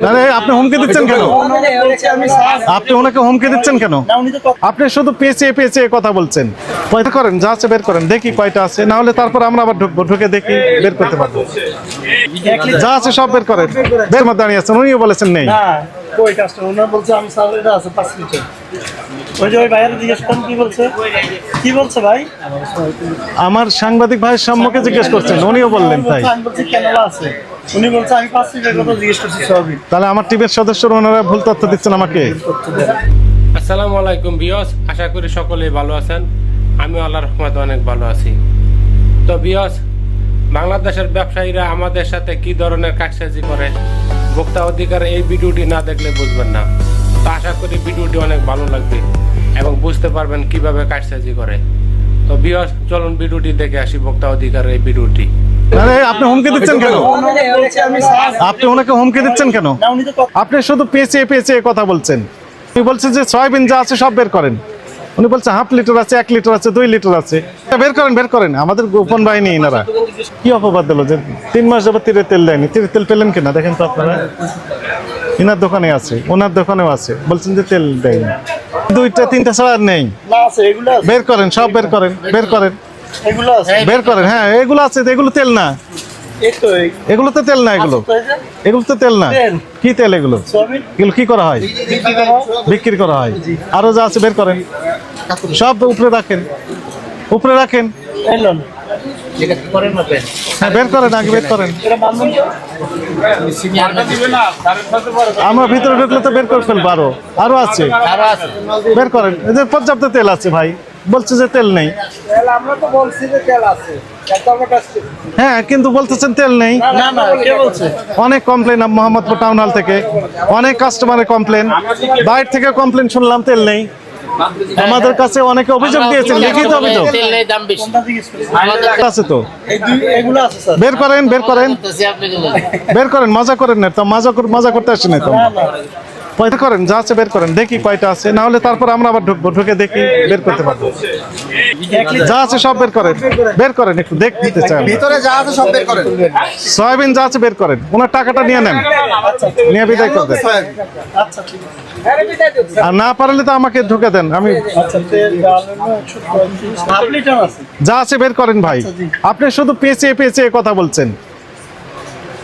আরে আপনি হুমকি দিচ্ছেন কেন? আপনি ওনাকে হুমকি দিচ্ছেন কেন? আপনি শুধু পেঁচে পেঁচে কথা বলছেন। কয়টা করেন যা আছে বের করেন দেখি কয়টা আছে না হলে তারপর আমরা আবার ঢুকবো ঢুকে দেখি বের করতে পারব। যা আছে সব বের করেন। বের মধ্যে দাঁড়িয়ে আছেন উনিও বলেছেন নেই। আমার সাংবাদিক ভাইয়ের সম্মুখে জিজ্ঞেস করছেন উনিও বললেন তাই। উনি বলছে আমি পাঁচ লিটার কথা জিজ্ঞেস করছি সবই তাহলে আমার টিমের সদস্যরা ওনারা ভুল তথ্য দিচ্ছেন আমাকে। আসসালামু আলাইকুম বিয়স আশা করি সকলেই ভালো আছেন। আমি আল্লাহর রহমতে অনেক ভালো আছি। তো বিয়স বাংলাদেশের ব্যবসায়ীরা আমাদের সাথে কি ধরনের কাজসাজি করে ভোক্তা অধিকার এই ভিডিওটি না দেখলে বুঝবেন না। তো আশা করি ভিডিওটি অনেক ভালো লাগবে এবং বুঝতে পারবেন কীভাবে কাজসাজি করে। তো বিয়স চলুন ভিডিওটি দেখে আসি ভোক্তা অধিকার এই ভিডিওটি। আরে আপনি হুমকি দিচ্ছেন কেন? আপনি ওনাকে হুমকি দিচ্ছেন কেন? আপনি শুধু পেঁচে পেঁচে কথা বলছেন। উনি বলছেন যে সয়াবিন যা আছে সব বের করেন। উনি বলছে হাফ লিটার আছে এক লিটার আছে দুই লিটার আছে। তা বের করেন বের করেন। আমাদের গোপন বাহিনী এনারা। কি অপবাদ দিল যে তিন মাস যাবত তীরে তেল দেয়নি। তীরে তেল পেলেন কিনা? দেখেন তো আপনারা। এনার দোকানে আছে ওনার দোকানেও আছে। বলছেন যে তেল দেয়নি। দুইটা তিনটা ছাড়া আর নেই। না আছে এগুলো আছে। বের করেন সব বের করেন বের করেন। এগুলো আছে। বের করেন হ্যাঁ এগুলো আছে তো এগুলো তেল না। এই তো এই। এগুলো তো তেল না এগুলো। যে? এগুলো তো তেল না। কি তেল এগুলো? এগুলো কি করা হয়? বিক্রি করা হয়। আরও যা আছে বের করেন। সব উপরে রাখেন। উপরে রাখেন। হ্যাঁ বের করেন আগে বের করেন। আমরা ভিতরে ঢুকলে তো বের করে ফেলব আরও। আরও আছে। বের করেন। এই পর্যাপ্ত তেল আছে ভাই। বলছে যে তেল নেই। আমরা তো বলছি যে তেল আছে একটা আমরা কাজ করি। হ্যাঁ কিন্তু বলতেছেন তেল নেই। না না কে বলছে? অনেক কমপ্লেন মোহাম্মদপুর টাউন হল থেকে। অনেক কাস্টমারের কমপ্লেন বাইরে থেকে কমপ্লেন শুনলাম তেল নেই। আমাদের কাছে অনেকে অভিযোগ দিয়েছেন লিখিত অভিযোগ। তেল নেই দাম বেশি। কোনটা জিজ্ঞেস করেছে আমাদের আছে তো। এই দুই এগুলো আছে স্যার। বের করেন বের করেন। বের করেন মজা করেন না তো মজা কর- মজা করতে আসেন না তো। কয়টা? করেন যা আছে বের করেন দেখি কয়টা আছে না হলে তারপর আমরা আবার ঢুকবো ঢুকে দেখি বের করতে পারব। যা আছে সব বের করেন বের করেন একটু দেখতে চান। ভিতরে যা আছে সব বের করেন। সয়াবিন যা আছে বের করেন ওনার টাকাটা নিয়ে নেন। নিয়ে বিদায় করে দেন। আচ্ছা ঠিক আছে আর না পারলে তো আমাকে ঢুকে দেন আমি আচ্ছা যা আছে বের করেন ভাই। আপনি শুধু পেঁচিয়ে পেঁচিয়ে কথা বলছেন।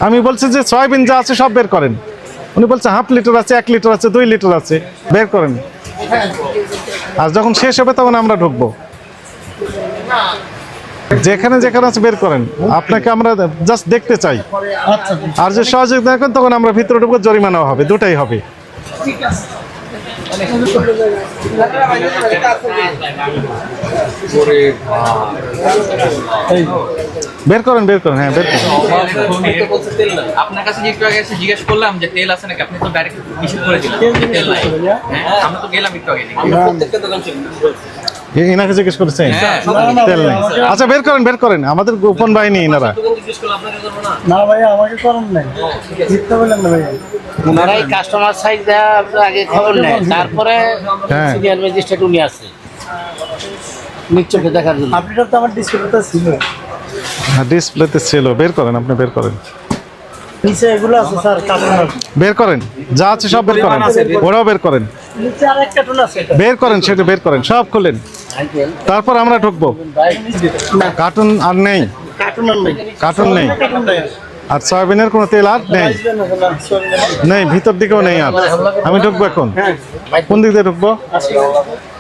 আমি বলছি যে সয়াবিন যা আছে সব বের করেন। উনি বলছে হাফ লিটার আছে এক লিটার আছে দুই লিটার আছে। বের করেন। আর যখন শেষ হবে তখন আমরা ঢুকবো। যেখানে যেখানে আছে বের করেন। আপনাকে আমরা জাস্ট দেখতে চাই। আচ্ছা। আর যে সহযোগিতা করেন তখন আমরা ভিতরে ঢুকবো জরিমানাও হবে দুটাই হবে। বের করেন বের করেন হ্যাঁ বের করেন। আপনার কাছে একটু আগে এসে জিজ্ঞেস করলাম যে তেল আছে নাকি আপনি তো ডাইরেক্ট নিষেধ করে দিলেন। তেল নাই। হ্যাঁ আমরা তো গেলাম একটু আগে এ- এনাকে জিজ্ঞেস করেছেন? হ্যাঁ তেল নেই। আচ্ছা বের করেন বের করেন। আমাদের গোপন বাহিনী এনারা। না। ভাইয়া আমাকে করেন নাই। মিথ্যা বললেন না ভাইয়া। ওনারা এই কাস্টমার সাইজ দেওয়া আগে খবর নেয়। তারপরে হ্যাঁ। সিরিয়াল ম্যাজিস্ট্রেট উনি আছে। নিশ্চয়কে দেখার জন্য। হাফ তো আমার ডিসপ্লেতে ছিল। হ্যাঁ ডিসপ্লেতে ছিল। বের করেন আপনি বের করেন। নিচে এগুলো আছে স্যার কার্টুন বের করেন। যা আছে সব বের করেন। ওরাও বের করেন। নিচে আর কার্টুন আছে বের করেন সেটা বের করেন সব খুলেন। তারপর আমরা ঢুকবো। কার্টুন আর নেই। কার্টুন আর নেই। কার্টুন নেই। কার্টুন নেই। আর সয়াবিনের কোনো তেল আর নেই। নেই ভিতর দিকেও নেই আর। আমি ঢুকবো এখন? কোন দিক দিয়ে ঢুকবো?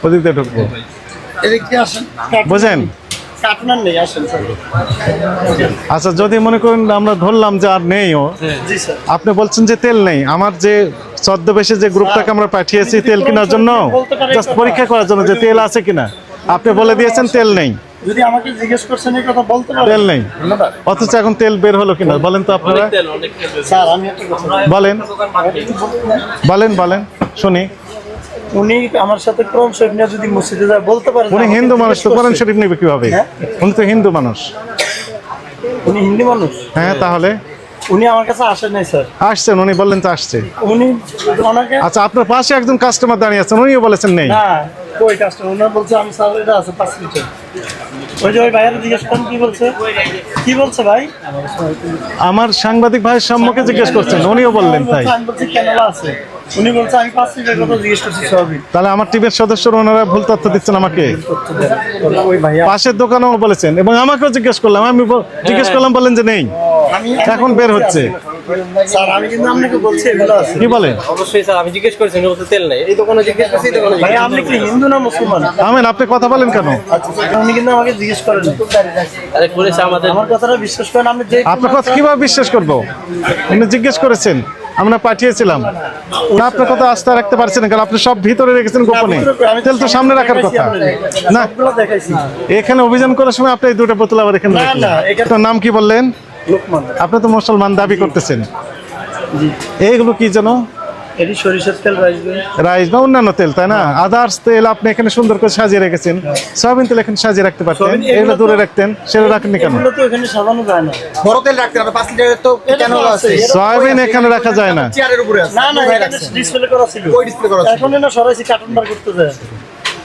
ওই দিক দিয়ে ঢুকবো? বুঝেন? আচ্ছা যদি মনে করেন আমরা ধরলাম যে আর নেই ও আপনি বলছেন যে তেল নেই। আমার যে ছদ্মবেশে যে গ্রুপটাকে আমরা পাঠিয়েছি তেল কেনার জন্য পরীক্ষা করার জন্য যে তেল আছে কিনা। আপনি বলে দিয়েছেন তেল নেই। যদি আমাকে জিজ্ঞেস করছেন এই কথা বলতে তেল নেই। অথচ এখন তেল বের হলো কিনা? বলেন তো আপনারা। স্যার আমি একটা কথা বলেন। বলেন বলেন। শুনি। উনি আমার সাথে কোরআন শরীফ নিয়ে যদি মসজিদে যায় বলতে পারেন উনি হিন্দু মানুষ তো জিজ্ঞেস কোরআন শরীফ নেবে কীভাবে? হ্যাঁ? উনি তো হিন্দু মানুষ। উনি হিন্দি মানুষ? হ্যাঁ তাহলে? উনি আমার কাছে আসেন নাই স্যার। আসছেন উনি বললেন তো আসছে। উনি ওনাকে আচ্ছা আপনার পাশে একজন কাস্টমার দাঁড়িয়ে আছেন উনিও বলেছেন নেই। না ওই কাস্টমার ওনার বলছে আমি স্যার এটা আছে পাঁচ লিটার। ওই যে ওই ভাইয়ের জিজ্ঞেস করেন কি বলছে? কি বলছে ভাই? আমার সাংবাদিক ভাইয়ের সম্মুখে জিজ্ঞেস করছেন উনিও বললেন তাই। আছে? উনি বলছে আমি পাঁচ লিটার কথা জিজ্ঞেস করছি সবই। তাহলে আমার টিমের সদস্যরা ওনারা ভুল তথ্য দিচ্ছেন আমাকে। পাশের দোকানেও বলেছেন এবং আমাকেও জিজ্ঞেস করলাম আমি জিজ্ঞেস করলাম বলেন যে নেই। এখন বের হচ্ছে। স্যার আমি কিন্তু আপনাকে বলছি এগুলো আছে। কি বলেন? অবশ্যই স্যার আমি জিজ্ঞেস করেছি বলতে তেল নেই। এই দোকানে জিজ্ঞেস করছি এই দোকানে ভাই আপনি কি হিন্দু না মুসলমান? আমেন আপনি কথা বলেন কেন? আচ্ছা স্যার, উনি কিন্তু আমাকে জিজ্ঞেস করেন আরে করেছে আমাদের আমার কথাটা বিশ্বাস করেন আমি যে আপনার কথা কীভাবে বিশ্বাস করব? উনি জিজ্ঞেস করেছেন আমরা পাঠিয়েছিলাম। না আপনার কথা আস্থা রাখতে পারছেন না, কারণ আপনি সব ভিতরে রেখেছেন গোপনে। তেল তো সামনে রাখার কথা। না এখানে অভিযান করার সময় আপনি এই দুটো বোতল আবার এখানে না, রাখলেন। না, এটা- আপনার নাম কি বললেন? আপনি তো মুসলমান দাবি করতেছেন। এইগুলো কি যেন? এটি সরিষার তেল রাইস রাইস বা অন্যান্য তেল তাই না? আদার্স তেল আপনি এখানে সুন্দর করে সাজিয়ে রেখেছেন। সয়াবিন তেল এখানে সাজিয়ে রাখতে পারতেন। এগুলো দূরে রাখতেন সেটা রাখেননি কেন? তো এখানে সাজানো যায় না। বড় তেল রাখতে হবে পাঁচ লিটারের তো এটা আছে, সয়াবিন এখানে রাখা যায় না। চেয়ারের উপরে আছে। না না এখানে ডিসপ্লে করা ছিল। ওই display করা ছিল। এখন না সরাইছি কার্টুন বার করতে যায়।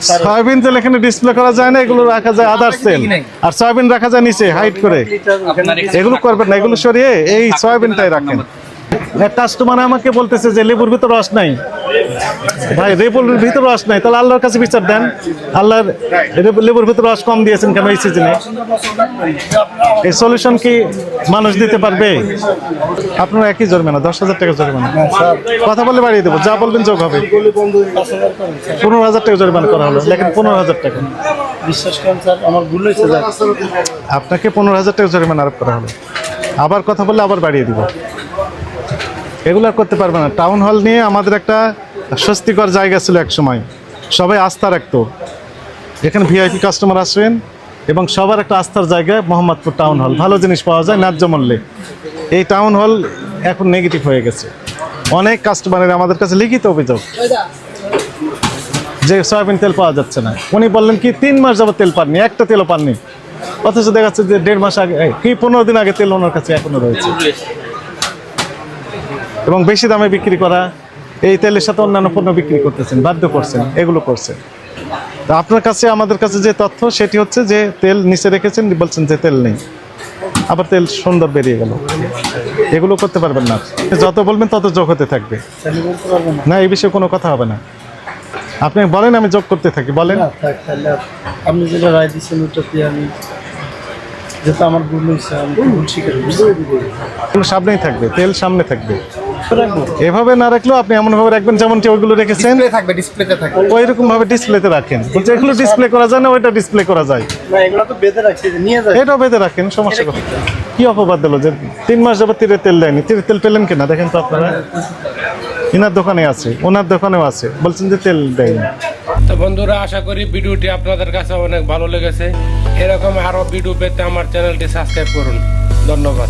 সয়াবিন তেল এখানে ডিসপ্লে করা যায় না এগুলো রাখা যায় আদার্স তেল। আর সয়াবিন রাখা যায় নিচে হাইট করে। এগুলো করবেন না এগুলো সরিয়ে এই সয়াবিনটাই রাখেন। কাস্টমার আমাকে বলতেছে যে লেবুর ভিতর রস নাই। ভাই লেবুর ভিতর রস নাই। তাহলে আল্লাহর কাছে বিচার দেন। আল্লাহর লেবুর ভিতর রস কম দিয়েছেন কেন এই সিজনে এই সলিউশন কি মানুষ দিতে পারবে? আপনার একই জরিমানা দশ হাজার টাকা জরিমানা। কথা বলে বাড়িয়ে দেবো যা বলবেন যোগ হবে। পনেরো হাজার টাকা জরিমানা করা হলো লেখেন পনেরো হাজার টাকা। বিশ্বাস করেন স্যার আমার ভুল হয়েছে আপনাকে পনেরো হাজার টাকা জরিমানা আরোপ করা হলো। আবার কথা বললে আবার বাড়িয়ে দিব। এগুলো করতে পারবে না। টাউন হল নিয়ে আমাদের একটা স্বস্তিকর জায়গা ছিল এক সময় সবাই আস্থা রাখতো। এখানে ভিআইপি কাস্টমার আসবেন এবং সবার একটা আস্থার জায়গা মোহাম্মদপুর টাউন হল ভালো জিনিস পাওয়া যায় ন্যায্য মূল্যে। এই টাউন হল এখন নেগেটিভ হয়ে গেছে। অনেক কাস্টমারের আমাদের কাছে লিখিত অভিযোগ। যে সয়াবিন তেল পাওয়া যাচ্ছে না। উনি বললেন কি, তিন মাস যাবত তেল পাননি, একটা তেলও পাননি। অথচ দেখা যাচ্ছে যে দেড় মাস আগে কি, পনেরো দিন আগে তেল ওনার কাছে এখনও রয়েছে। এবং বেশি দামে বিক্রি করা এই তেলের সাথে অন্যান্য পণ্য বিক্রি করতেছেন বাধ্য করছেন এগুলো করছেন। তা আপনার কাছে আমাদের কাছে যে তথ্য সেটি হচ্ছে যে তেল নিচে রেখেছেন বলছেন যে তেল নেই। আবার তেল সুন্দর বেরিয়ে গেল। এগুলো করতে পারবেন না। যত বলবেন তত যোগ হতে থাকবে। না এই বিষয়ে কোনো কথা হবে না। আপনি বলেন আমি যোগ করতে থাকি। বলেন। আপনি যেটা রায় দিচ্ছেন ওটাতে আমি যেটা আমার ভুল হয়েছে আমি ভুল স্বীকার সামনেই থাকবে তেল সামনে থাকবে। এভাবে না রাখলেও আপনি এমন ভাবে রাখবেন যেমনটি ওইগুলো রেখেছেন? ডিসপ্লে থাকবে ডিসপ্লেতে থাকবে। ওই রকম ভাবে ডিসপ্লেতে রাখেন। বলছে এগুলো ডিসপ্লে করা যায় না ওইটা ডিসপ্লে করা যায়। না এগুলো তো বেঁধে রাখছি নিয়ে যায় এটাও বেঁধে রাখেন সমস্যা কথা কি অপবাদ দিল যে তিন মাস যাবত তীরে তেল দেয়নি? তীরে তেল পেলেন কিনা? দেখেন তো আপনারা। ইনার দোকানে আছে ওনার দোকানেও আছে। বলছেন যে তেল দেয়নি। তো বন্ধুরা আশা করি ভিডিওটি আপনাদের কাছে অনেক ভালো লেগেছে। এরকম আরও ভিডিও পেতে আমার চ্যানেলটি সাবস্ক্রাইব করুন। ধন্যবাদ।